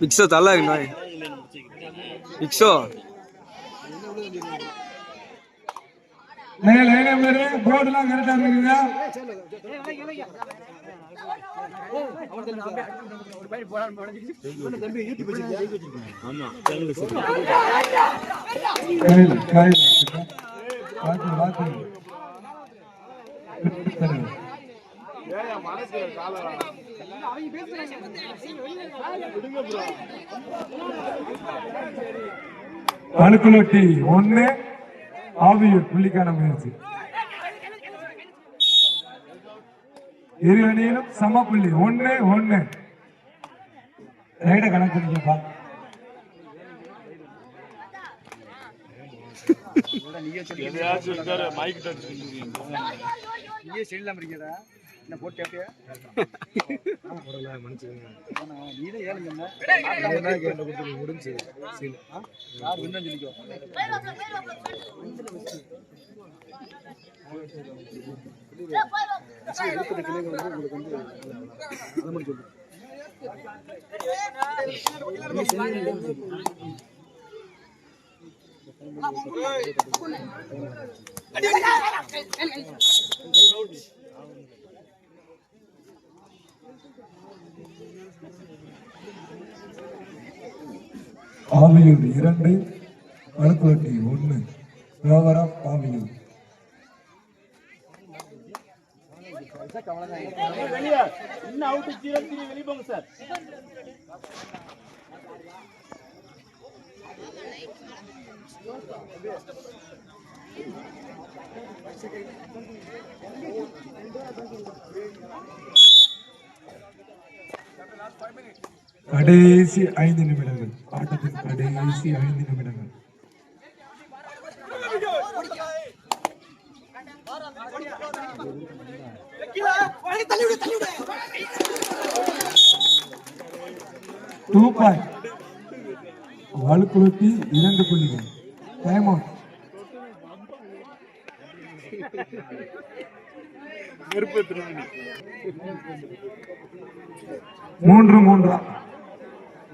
விக்ஸோ தள்ள நாய். விக்ஸோ லைன் லைன் நம்பர் போர்டுலாம் கரெக்டா இருக்குங்க கையில் கையில் வாக்கு வாக்கு அணுக்குலட்டி ஒண்ணு ஆவியூர் புள்ளிக்கான முயற்சி. இரு அணியிலும் சம புள்ளி ஒண்ணு ஒண்ணு. ரைட கணக்கு பண்ணிக்கப்பா நீயே செல்லாம இருக்கடா என்ன போட்டு கேப்பியா நீதான் ஏழுங்க முடிஞ்சு யார் வின்னு சொல்லிக்கோ ஆவியூர் இரண்டு அணுக்குலட்டி ஒண்ணு ஓவர் ஆஃப் ஆவியூர் இன்னும் அவுட் ஜீரோ த்ரீ வெளியே போங்க சார் கடைசி ஐந்து நிமிடங்கள். ஆட்டத்தின் கடைசி ஐந்து நிமிடங்கள். டூ பாயிண்ட் வலுக்குழுத்தி இரண்டு புள்ளிகள். டைம் அவுட் மூன்று மூன்றா?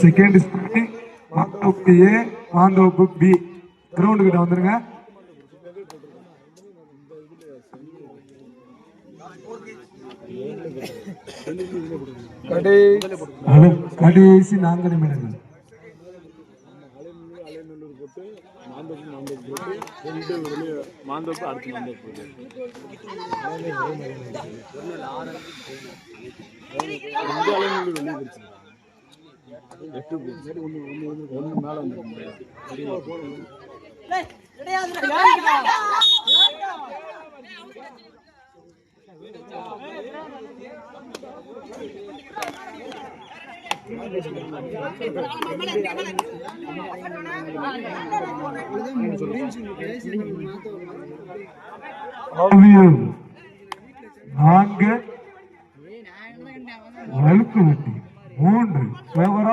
Second Manthoppu A Manthoppu B ground கிட்ட வந்துருங்க. ஹலோ கடைசி நான்கு நிமிடங்கள். மாந்தோப்பு அடுத்து மாந்தோப்பு ரெண்டு அலைநூறு வெளியே போயிடுச்சு எட்டு சரி ஒன்று ஒன்று வந்து ஒன்று மேலே வந்து ஆவியூர் நான்கு. வழுக்கு வெட்டி. மூன்று. Favour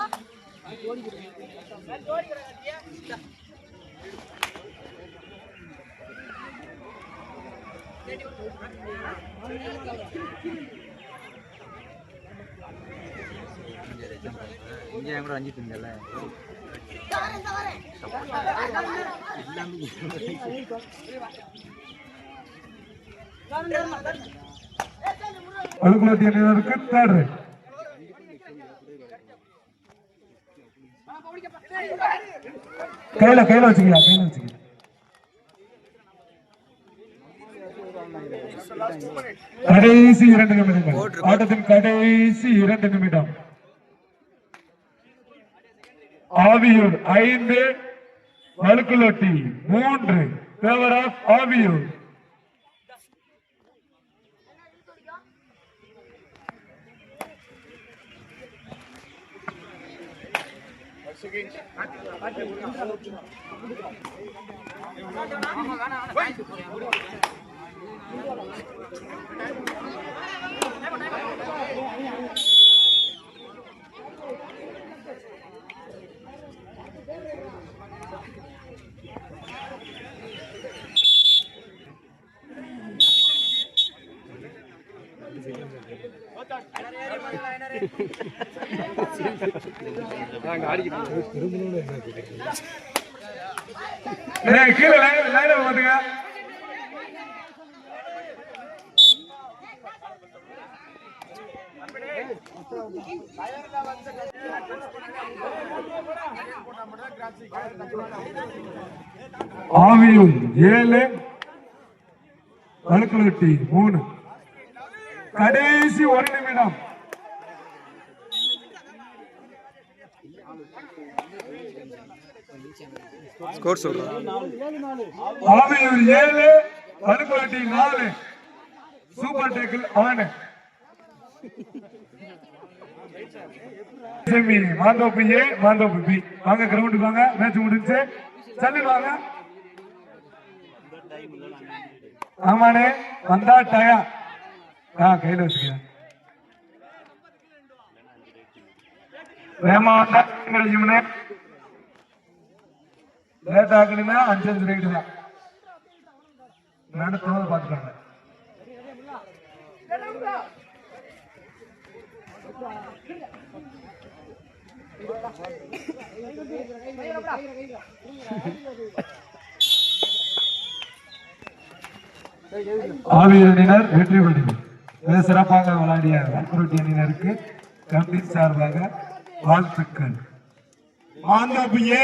Thank you. இங்கே கூட அஞ்சிட்டு இருந்தல வழுக்குலத்தி அணியினருக்கு தேர்ட் ரைட் கையில கையில வச்சுக்கலாம் கையில வச்சுக்கலாம் கடைசி இரண்டு நிமிடங்கள். ஆட்டத்தின் கடைசி இரண்டு நிமிடம். ஆவியூர் ஐந்து வழுக்குலொட்டி மூன்று. Favour of Aviyur. நாங்க கீழே லைன் லைன் பாத்துங்க ஆவியூர் ஏழு அழுக்கலட்டி மூணு. கடைசி ஒரு நிமிடம். ஸ்கோர் சொல்றேன் ஏழு வழுக்குலட்டி நாலு. Super tackle ஆனு semi Manthoppu A Manthoppu B வாங்க கிரவுண்டுக்கு வாங்க மேட்ச் முடிஞ்சு. வாங்க. ஆமாண்ணே வந்தா டயா ஆ கையில வச்சுக்க வேமா வந்தா கழிச்சுமனே லேட் அஞ்சு அஞ்சு ரைட்டு தான். நடத்துவது பார்த்துக்காங்க. ஆவியர் வெற்றி பெற்றது மிக சிறப்பாக விளையாடிய வன்குருட்டி அணியினருக்கு கம்பி சார்பாக வாழ்த்துக்கள். மாந்தோப்பு ஏ